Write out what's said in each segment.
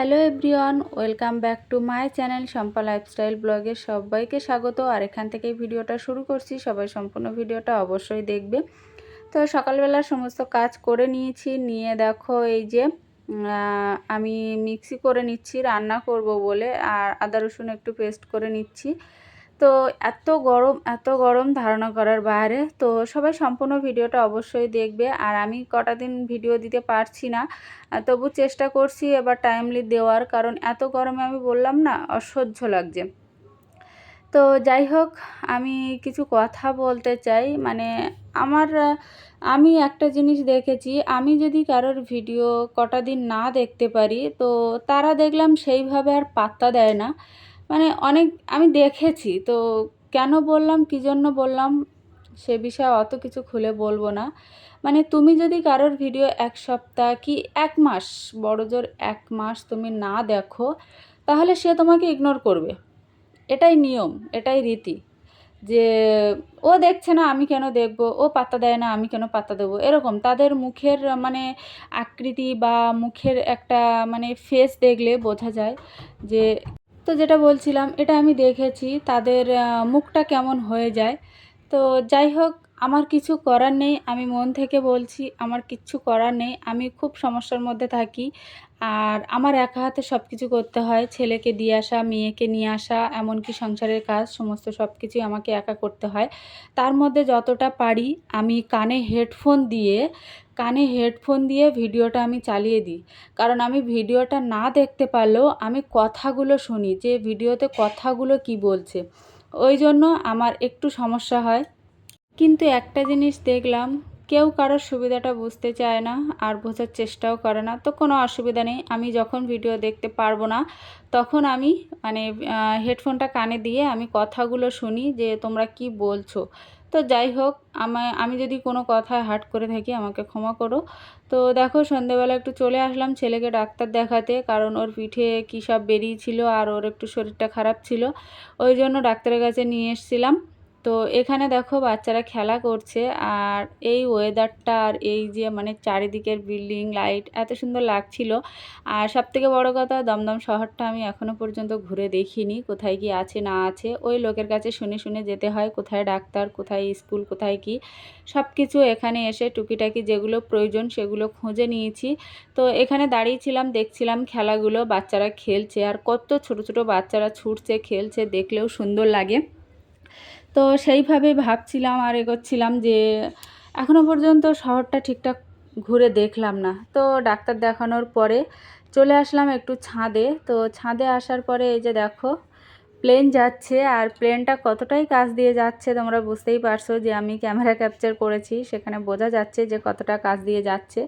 Hello everyone, welcome back to my channel Shampa lifestyle ব্লগে সবাইকে স্বাগত। আর এখান থেকে ভিডিওটা শুরু করছি, সবাই সম্পূর্ণ ভিডিওটা অবশ্যই দেখবে। তো সকালবেলা সমস্ত কাজ করে নিয়েছি, নিয়ে দেখো এই যে আমি মিক্সি করে নিচ্ছি, রান্না করব বলে, আর আদা রসুন একটু পেস্ট করে নিচ্ছি। তো এত গরম এত গরম ধারণা করার বাইরে, তো সবাই সম্পূর্ণ ভিডিওটা অবশ্যই দেখবে। আর আমি কটা দিন ভিডিও দিতে পারছি না, তবু চেষ্টা করছি এবার টাইমলি দেওয়ার, কারণ এত গরমে আমি বললাম না, অসহ্য লাগছে। তো যাই হোক, আমি কিছু কথা বলতে চাই। মানে আমার, আমি একটা জিনিস দেখেছি, আমি যদি কারোর ভিডিও কটা দিন না দেখতে পারি, তো তারা দেখলাম সেইভাবে আর পাত্তা দেয় না। মানে অনেক, আমি দেখেছি, তো কেন বললাম, কী জন্য বললাম, সে বিষয়ে অত কিছু খুলে বলব না। মানে তুমি যদি কারোর ভিডিও এক সপ্তাহ কি এক মাস, বড় জোর এক মাস তুমি না দেখো, তাহলে সে তোমাকে ইগনোর করবে। এটাই নিয়ম, এটাই রীতি, যে ও দেখছে না, আমি কেন দেখব, ও পাত্তা দেয় না, আমি কেন পাত্তা দেবো, এরকম। তাদের মুখের মানে আকৃতি বা মুখের একটা মানে ফেস দেখলে বোঝা যায় যে তো যেটা বলছিলাম এটা আমি দেখেছি তাদের মুখটা কেমন হয়ে যায়। তো যাই হোক আমার কিছু করার নেই, আমি মন থেকে বলছি, আমার কিচ্ছু করার নেই, আমি খুব সমস্যার মধ্যে থাকি। আর আমার একা হাতে সব কিছু করতে হয়, ছেলেকে দিয়ে আসা, মেয়েকে নিয়ে আসা, এমনকি সংসারের কাজ, সমস্ত সব কিছুই আমাকে একা করতে হয়। তার মধ্যে যতটা পারি, আমি কানে হেডফোন দিয়ে, কানে হেডফোন দিয়ে ভিডিওটা আমি চালিয়ে দিই। কারণ আমি ভিডিওটা না দেখতে পারলেও আমি কথাগুলো শুনি, যে ভিডিওতে কথাগুলো কি বলছে। ওই জন্য আমার একটু সমস্যা হয়। কিন্তু একটা জিনিস দেখলাম, কেউ কারোর সুবিধাটা বুঝতে চায় না আর বোঝার চেষ্টাও করে না। তো কোনো অসুবিধা নেই, আমি যখন ভিডিও দেখতে পারব না, তখন আমি মানে হেডফোনটা কানে দিয়ে আমি কথাগুলো শুনি যে তোমরা কি বলছো। তো যাই হোক আমায় আমি যদি কোনো কথায় হার্ট করে থাকি, আমাকে ক্ষমা করো। তো দেখো সন্ধেবেলা একটু চলে আসলাম ছেলেকে ডাক্তার দেখাতে, কারণ ওর পিঠে কী সব বেরিয়েছিল আর ওর একটু শরীরটা খারাপ ছিল। ওই জন্য ডাক্তারের কাছে নিয়ে এসেছিলাম। তো এখানে দেখো বাচ্চারা খেলা করছে আর এই ওয়েদারটা আর এই যে মানে চারিদিকের বিল্ডিং লাইট এত সুন্দর লাগছিল। আর সবথেকে বড় কথা, দমদম শহরটা আমি এখনও পর্যন্ত ঘুরে দেখিনি, কোথায় কি আছে না আছে। ওই লোকের কাছে শুনে শুনে যেতে হয়, কোথায় ডাক্তার, কোথায় স্কুল কোথায় কি। সব কিছু এখানে এসে টুকিটাকি যেগুলো প্রয়োজন সেগুলো খুঁজে নিয়েছি। তো এখানে দাঁড়িয়েছিলাম, দেখছিলাম খেলাগুলো, বাচ্চারা খেলছে। আর কত ছোট ছোট বাচ্চারা ছুটছে, খেলছে, দেখলেও সুন্দর লাগে। তো সেইভাবে ভাবছিলাম আর এগোচ্ছিলাম যে এখনও পর্যন্ত শহরটা ঠিকঠাক ঘুরে দেখলাম না। তো ডাক্তার দেখানোর পরে চলে আসলাম একটু ছাদে। তো ছাদে আসার পরে এই যে দেখো, প্লেন যাচ্ছে আর প্লেনটা কতটাই কাজ দিয়ে যাচ্ছে তোমরা বুঝতেই পারছ যে আমি ক্যামেরা ক্যাপচার করেছি, সেখানে বোঝা যাচ্ছে যে কতটা কাজ দিয়ে যাচ্ছে।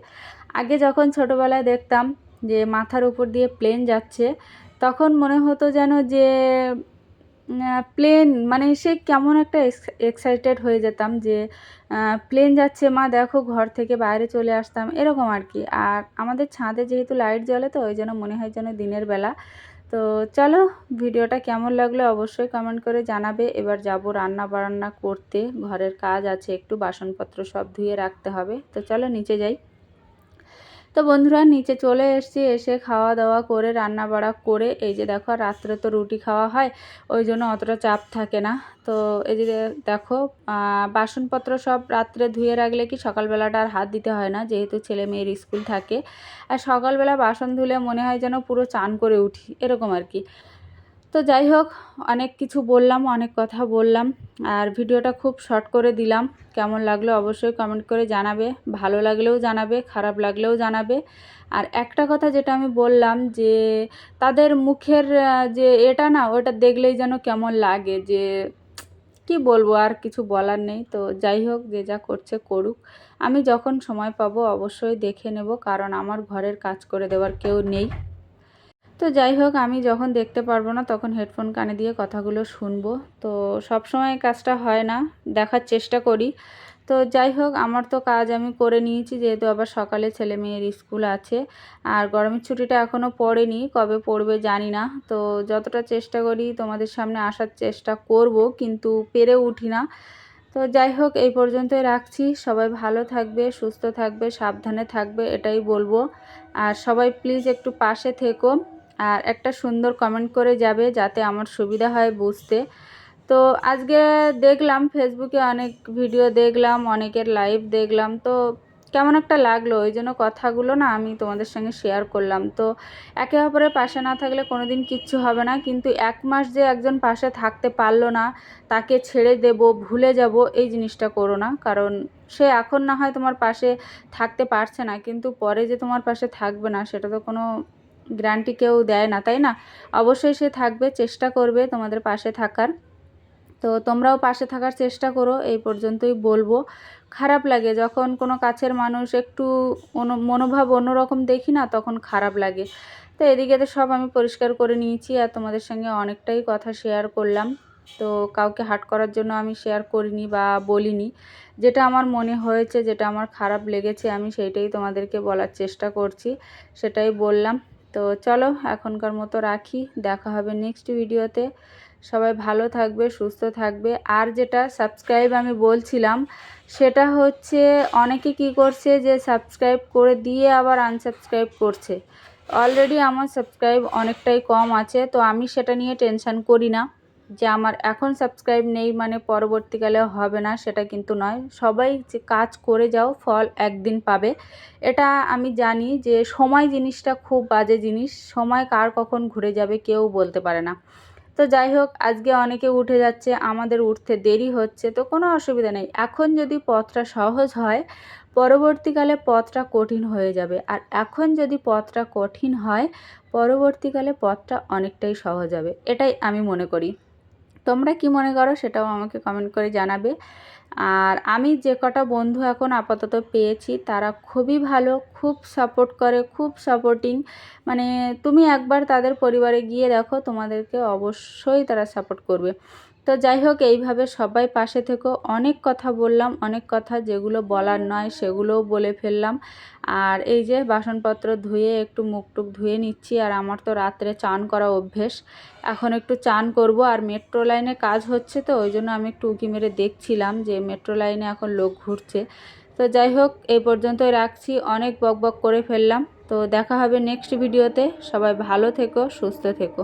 আগে যখন ছোটোবেলায় দেখতাম যে মাথার উপর দিয়ে প্লেন যাচ্ছে, তখন মনে হতো যেন যে প্লেন মানে সে কেমন একটা এক্সাইটেড হয়ে যেতাম যে প্লেন যাচ্ছে, মা, দেখো, ঘর থেকে বাইরে চলে আসতাম। এরকম আর কি। আর আমাদের ছাদে যেহেতু লাইট জ্বলে তো, ওই জন্য মনে হয় যেন দিনের বেলা। তো চলো, ভিডিওটা কেমন লাগল অবশ্যই কমেন্ট করে জানাবে। এবার যাব রান্না বান্না করতে। ঘরের কাজ আছে, একটু বাসনপত্র সব ধুয়ে রাখতে হবে। তো চলো, নিচে যাই। তো বন্ধুরা নিচে চলে এসছি, এসে খাওয়া দাওয়া করে রান্না বাড়া করে, এই যে দেখো রাত্রে তো রুটি খাওয়া হয়, ওই জন্য অতটা চাপ থাকে না। তো এই যে দেখো বাসনপত্র সব রাত্রে ধুয়ে রাখলে কি সকালবেলাটা আর হাত দিতে হয় না, যেহেতু ছেলে মেয়ের স্কুল থাকে। আর সকালবেলা বাসন ধুলে মনে হয় যেন পুরো চান করে উঠি, এরকম আর কি। তো যাই হোক, অনেক কিছু বললাম, অনেক কথা বললাম, আর ভিডিওটা খুব শর্ট করে দিলাম। কেমন লাগল অবশ্যই কমেন্ট করে জানাবে, ভালো লাগলেও জানাবে, খারাপ লাগলেও জানাবে। আর একটা কথা যেটা আমি বললাম যে, তাদের মুখের যে এটা না, ওটা দেখলেই যেন কেমন লাগে যে, কি বলব, আর কিছু বলার নেই। তো যাই হোক, যে যা করছে করুক। আমি যখন সময় পাবো অবশ্যই দেখে নেব, কারণ আমার ঘরের কাজ করে দেওয়ার কেউ নেই। তো যাই হোক, আমি যখন দেখতে পারব না, তখন হেডফোন কানে দিয়ে কথাগুলো শুনব। তো সব সময় কাজটা হয় না, দেখার চেষ্টা করি। তো যাই হোক, আমার তো কাজ আমি করে নিয়েছি, যেহেতু আবার সকালে ছেলে মেয়ের স্কুল আছে। আর গরমের ছুটিটা এখনও পড়েনি, কবে পড়বে জানি না। তো যতটা চেষ্টা করি, তোমাদের সামনে আসার চেষ্টা করব, কিন্তু পেরে উঠি না। তো যাই হোক, এই পর্যন্তই রাখছি। সবাই ভালো থাকবে, সুস্থ থাকবে, সাবধানে থাকবে, এটাই বলব। আর সবাই প্লিজ একটু পাশে থেকো। আর একটা সুন্দর কমেন্ট করে যাবে যাতে আমার সুবিধা হয় বুঝতে। তো আজকে দেখলাম ফেসবুকে অনেক ভিডিও দেখলাম, অনেকের লাইভ দেখলাম। তো কেমন একটা লাগল? ওই জন্য কথাগুলো না আমি তোমাদের সঙ্গে শেয়ার করলাম। তো একে অপরের পাশে না থাকলে কোনো দিন কিচ্ছু হবে না। কিন্তু এক মাস যে একজন পাশে থাকতে পারল না, তাকে ছেড়ে দেব, ভুলে যাব, এই জিনিসটা করো না। কারণ সে এখন না হয় তোমার পাশে থাকতে পারছে না। কিন্তু পরে যে তোমার পাশে থাকবে না, সেটা তো কোনো গ্যারান্টি কেউ দেয় না, তাই না? অবশ্যই সে থাকবে, চেষ্টা করবে তোমাদের পাশে থাকার। তো তোমরাও পাশে থাকার চেষ্টা করো, এই পর্যন্তই বলব। খারাপ লাগে, যখন কোনো কাছের মানুষ একটু মনোভাব অন্যরকম দেখি না, তখন খারাপ লাগে। তো এদিকে তো সব আমি পরিষ্কার করে নিয়েছি আর তোমাদের সঙ্গে অনেকটাই কথা শেয়ার করলাম। তো কাউকে হাট করার জন্য আমি শেয়ার করিনি বা বলিনি। যেটা আমার মনে হয়েছে, যেটা আমার খারাপ লেগেছে, আমি সেইটাই তোমাদেরকে বলার চেষ্টা করছি, সেটাই বললাম। তো চলো এখনকার মতো রাখি, দেখা হবে নেক্সট ভিডিওতে সবাই ভালো থাকবে, সুস্থ থাকবে। আর যেটা সাবস্ক্রাইব আমি বলছিলাম, সেটা হচ্ছে অনেকে কি করছে যে সাবস্ক্রাইব করে দিয়ে আবার আনসাবস্ক্রাইব করছে। অলরেডি আমার সাবস্ক্রাইব অনেকটাই কম আছে, তো আমি সেটা নিয়ে টেনশান করি না। যে আমার এখন সাবস্ক্রাইব নেই মানে পরবর্তীকালে হবে না, সেটা কিন্তু নয়। সবাই যে কাজ করে যাও, ফল একদিন পাবে। এটা আমি জানি যে সময় জিনিসটা খুব বাজে জিনিস, সময় কার কখন ঘুরে যাবে কেউ বলতে পারে না। তো যাই হোক, আজকে অনেকে উঠে যাচ্ছে, আমাদের উঠতে দেরি হচ্ছে, তো কোনো অসুবিধা নেই। এখন যদি পথটা সহজ হয়, পরবর্তীকালে পথটা কঠিন হয়ে যাবে। আর এখন যদি পথটা কঠিন হয়, পরবর্তীকালে পথটা অনেকটাই সহজ হবে। এটাই আমি মনে করি। তোমরা কি মনে করো সেটাও আমাকে কমেন্ট করে জানাবে। আর আমি যে কটা বন্ধু এখন আপাতত পেয়েছি, তারা খুবই ভালো খুব সাপোর্ট করে, খুব সাপোর্টিং মানে তুমি একবার তাদের পরিবারে গিয়ে দেখো, তোমাদেরকে অবশ্যই তারা সাপোর্ট করবে। তো যাই হোক, এইভাবে সবাই পাশে থেকেও অনেক কথা বললাম, অনেক কথা যেগুলো বলার নয়, সেগুলোও বলে ফেললাম। আর এই যে বাসনপত্র ধুয়ে একটু মুখটুক ধুয়ে নিচ্ছি, আর আমার তো রাত্রে চান করা অভ্যেস। এখন একটু চান করব, আর মেট্রো লাইনে কাজ হচ্ছে তো, ওই জন্য আমি একটু উঁকি মেরে দেখছিলাম যে মেট্রো লাইনে এখন লোক ঘুরছে। তো যাই হোক, এই পর্যন্তই রাখছি। অনেক বক বক করে ফেললাম। তো দেখা হবে নেক্সট ভিডিওতে সবাই ভালো থেকো, সুস্থ থেকো।